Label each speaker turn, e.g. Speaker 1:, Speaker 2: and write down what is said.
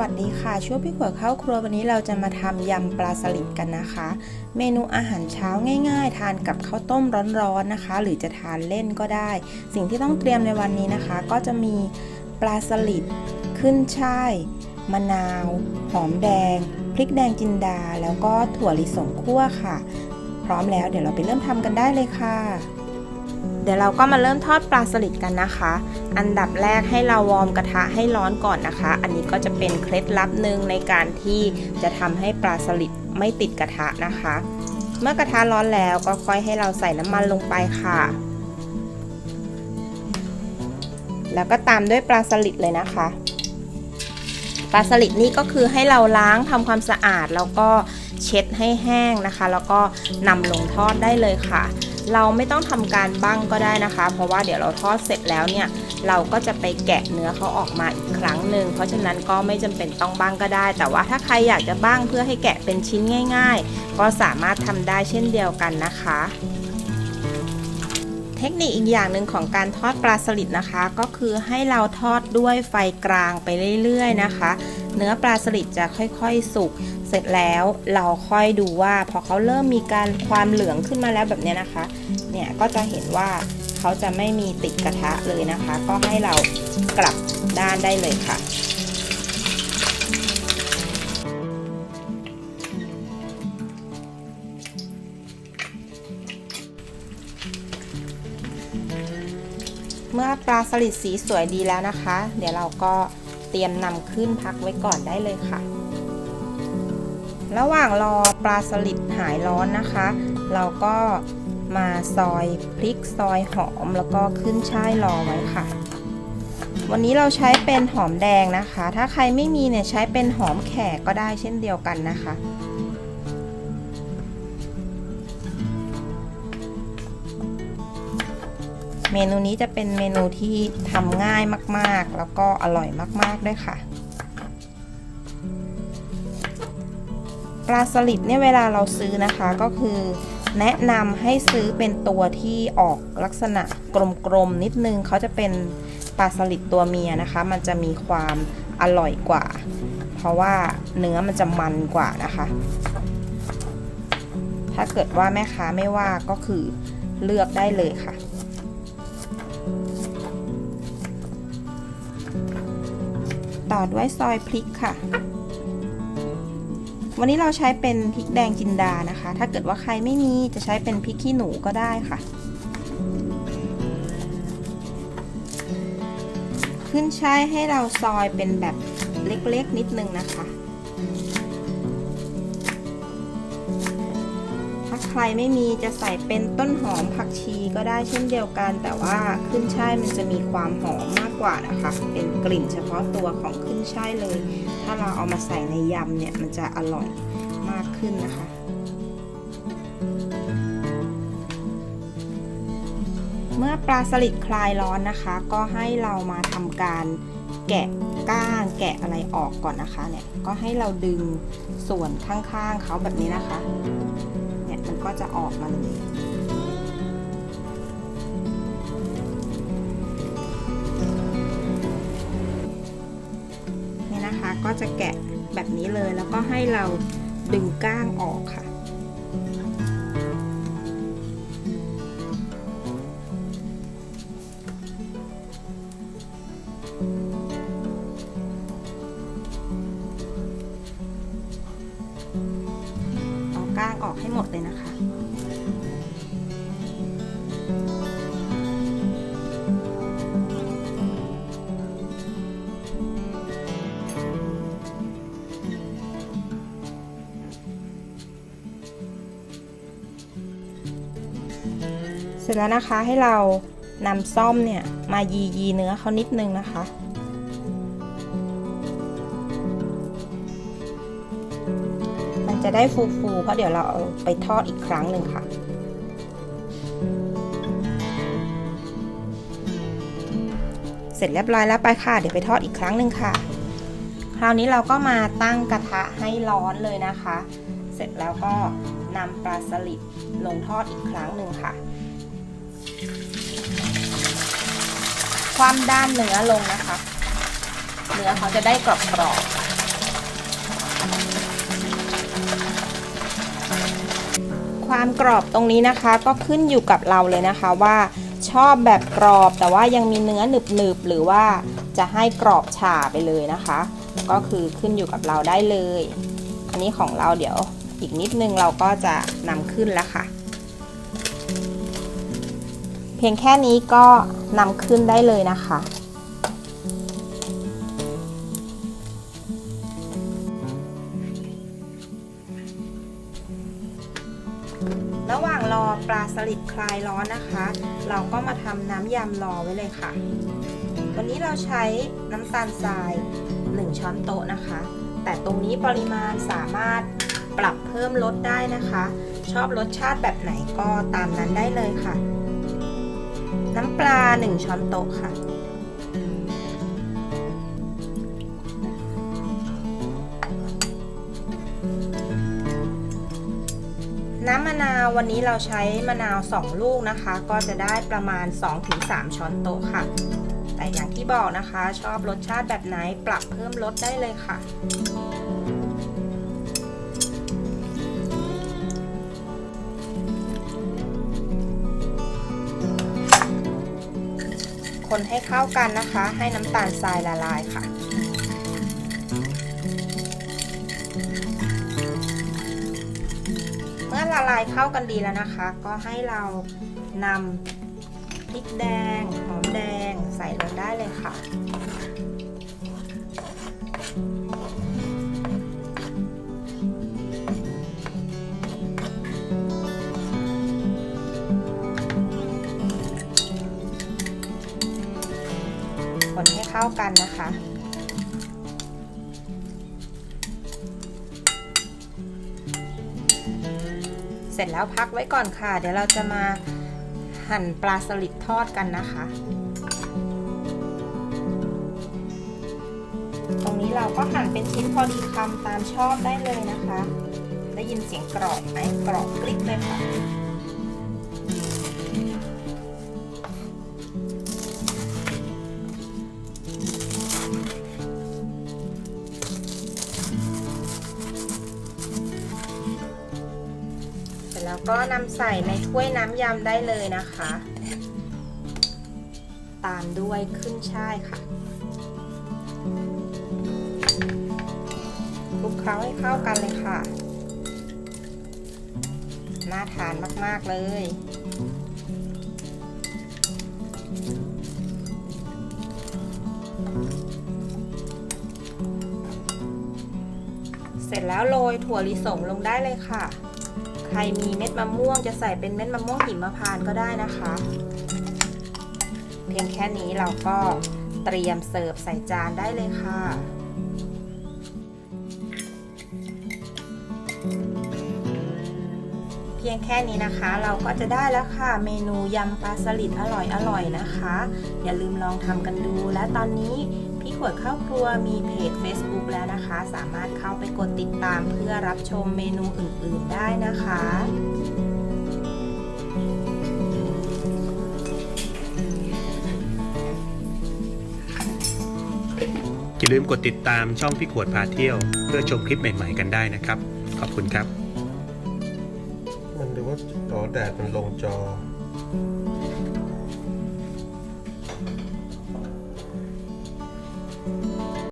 Speaker 1: วัสดีค่ะ ช่วงพี่ขวดเข้าครัววันนี้เราจะมาทำยำปลาสลิดกันนะคะ เมนูอาหารเช้าง่าย ๆ ทานกับข้าวต้มร้อนๆนะคะ หรือจะทานเล่นก็ได้ สิ่งที่ต้องเตรียมในวันนี้นะคะ ก็จะมีปลาสลิดขึ้นช่ายมะนาว หอมแดง พริกแดงจินดา แล้วก็ถั่วลิสงคั่วค่ะ พร้อมแล้วเดี๋ยวเราไปเริ่มทำกันได้เลยค่ะ เดี๋ยวเราก็มาเริ่มทอดปลาสลิดกันนะคะ อันดับแรกให้เราวอร์มกระทะให้ร้อนก่อนนะคะ อันนี้ก็จะเป็นเคล็ดลับหนึ่งในการที่จะทำให้ปลาสลิดไม่ติดกระทะนะคะ เมื่อกระทะร้อนแล้วก็ค่อยให้เราใส่น้ำมันลงไปค่ะ แล้วก็ตามด้วยปลาสลิดเลยนะคะ ปลาสลิดนี่ก็คือให้เราล้างทำความสะอาดแล้วก็เช็ดให้แห้งนะคะ แล้วก็นำลงทอดได้เลยค่ะ เราไม่ต้องทำการบั้งก็ได้นะคะ เพราะว่าเดี๋ยวเราทอดเสร็จแล้วเนี่ย เราก็จะไปแกะเนื้อเขาออกมาอีกครั้งหนึ่งเพราะฉะนั้นก็ไม่จำเป็นต้องบั้งก็ได้ แต่ว่าถ้าใครอยากจะบั้งเพื่อให้แกะเป็นชิ้นง่าย ๆ ก็สามารถทำได้เช่นเดียวกันนะคะเทคนิคอีกอย่างหนึ่งของการทอดปลาสลิดนะคะ ก็คือให้เราทอดด้วยไฟกลางไปเรื่อยๆนะคะ เนื้อปลาสลิดจะค่อยๆสุก เสร็จแล้วเราค่อยดูว่าพอเขาเริ่มมีการความเหลืองขึ้นมาแล้วแบบนี้นะคะ เนี่ยก็จะเห็นว่าเขาจะไม่มีติดกระทะเลยนะคะ ก็ให้เรากลับด้านได้เลยค่ะเมื่อปลาสลิดสีสวยดีแล้วนะคะ เดี๋ยวเราก็ เตรียมนำขึ้นพักไว้ก่อนได้เลยค่ะ ระหว่างรอปลาสลิดหายร้อนนะคะ เราก็มาซอยพริกซอยหอมแล้วก็ขึ้นช่ายรอไว้ค่ะ วันนี้เราใช้เป็นหอมแดงนะคะ ถ้าใครไม่มีเนี่ยใช้เป็นหอมแขกก็ได้เช่นเดียวกันนะคะ เมนูนี้จะเป็นเมนูที่ทำง่ายมากๆ แล้วก็อร่อยมากๆด้วยค่ะ ปลาสลิดเนี่ยเวลาเราซื้อนะคะก็คือแนะนำให้ซื้อเป็นตัวที่ออกลักษณะกลมๆนิดนึงเขาจะเป็นปลาสลิดตัวเมียนะคะ มันจะมีความอร่อยกว่า เพราะว่าเนื้อมันจะมันกว่านะคะ ถ้าเกิดว่าแม่ค้าไม่ว่าก็คือเลือกได้เลยค่ะ ต่อด้วยซอยพริกค่ะ วันนี้เราใช้เป็นพริกแดงจินดานะคะ ถ้าเกิดว่าใครไม่มีจะใช้เป็นพริกขี้หนูก็ได้ค่ะ ขึ้นใช้ให้เราซอยเป็นแบบเล็กๆนิดนึงนะคะ รไม่มีจะใส่เป็นต้นหอมผักชีก็ได้เช่นเดียวกัน แต่ว่าขึ้นช่ายมันจะมีความหอมมากกว่านะคะ เป็นกลิ่นเฉพาะตัวของขึ้นช่ายเลย ถ้าเราเอามาใส่ในยำเนี่ยมันจะอร่อยมากขึ้นนะคะเมื่อปลาสลิดคลายร้อนนะคะ ก็ให้เรามาทำการแกะก้างแกะอะไรออกก่อนนะคะเนี่ยก็ให้เราดึงส่วนข้างๆเขาแบบนี้นะคะ มันก็จะออกมาเลยนี่นะคะก็จะแกะแบบนี้เลยแล้วก็ให้เราดึงก้างออกค่ะ หมดเลยนะคะเสร็จแล้วนะคะให้เรานำซ่อมเนี่ยมายียีเนื้อเขานิดนึงนะคะ ได้ฟูๆเพราะเดี๋ยวเราเอาไปทอดอีกครั้งหนึ่งค่ะ เสร็จเรียบร้อยแล้วไปค่ะ เดี๋ยวไปทอดอีกครั้งหนึ่งค่ะ คราวนี้เราก็มาตั้งกระทะให้ร้อนเลยนะคะ เสร็จแล้วก็นำปลาสลิดลงทอดอีกครั้งหนึ่งค่ะ ความด้านเนื้อลงนะคะ เนื้อเขาจะได้กรอบๆค ความกรอบตรงนี้นะคะ ก็ขึ้นอยู่กับเราเลยนะคะว่าชอบแบบกรอบแต่ว่ายังมีเนื้อหนึบๆหรือว่าจะให้กรอบฉ่าไปเลยนะคะ ก็คือขึ้นอยู่กับเราได้เลย อันนี้ของเราเดี๋ยวอีกนิดนึงเราก็จะนำขึ้นแล้วค่ะ เพียงแค่นี้ก็นำขึ้นได้เลยนะคะ ระหว่างรอปลาสลิดคลายร้อนนะคะ เราก็มาทำน้ำยำรอไว้เลยค่ะ วันนี้เราใช้น้ำตาลทราย 1 ช้อนโต๊ะนะคะ แต่ตรงนี้ปริมาณสามารถปรับเพิ่มลดได้นะคะ ชอบรสชาติแบบไหนก็ตามนั้นได้เลยค่ะ น้ำปลา 1 ช้อนโต๊ะค่ะ น้ำมะนาววันนี้เราใช้มะนาว 2 ลูกนะคะ ก็จะได้ประมาณ 2-3 ช้อนโต๊ะค่ะ แต่อย่างที่บอกนะคะ ชอบรสชาติแบบไหนปรับเพิ่มรสได้เลยค่ะ คนให้เข้ากันนะคะ ให้น้ำตาลทรายละลายค่ะ อละลายเข้ากันดีแล้วนะคะ ก็ให้เรานำพริกแดง หอมแดงใส่ลงได้เลยค่ะคนให้เข้ากันนะคะ เสร็จแล้วพักไว้ก่อนค่ะ เดี๋ยวเราจะมาหั่นปลาสลิดทอดกันนะคะ ตรงนี้เราก็หั่นเป็นชิ้นพอดีคำตามชอบได้เลยนะคะ ได้ยินเสียงกรอบไหมกรอบกริบเลยค่ะ แล้วก็นำใส่ในถ้วยน้ำยำได้เลยนะคะ ตามด้วยขึ้นช่ายค่ะคลุกเคล้าให้เข้ากันเลยค่ะ น่าทานมาก ๆ เลยเสร็จแล้วโรยถั่วลิสงลงได้เลยค่ะ ครมีเม็ดมะม่วงจะใส่เป็นเม็ดมะม่วงหิมพานต์ก็ได้นะคะ เพียงแค่นี้เราก็เตรียมเสิร์ฟใส่จานได้เลยค่ะ พียงแค่นี้นะคะ เราก็จะได้แล้วค่ะ เมนูยำปลาสลิดอร่อยๆนะคะ อย่าลืมลองทำกันดู และตอนนี้พี่ขวดข้าวครัวมีเพจ Facebook แล้วนะคะ สามารถเข้าไปกดติดตามเพื่อรับชมเมนูอื่นๆได้นะคะ
Speaker 2: อย่าลืมกดติดตามช่องพี่ขวดพาเที่ยว เพื่อชมคลิปใหม่ ๆ กันได้นะครับ ขอบคุณครับ
Speaker 3: อ๋อแดดมันลงจอ
Speaker 1: อ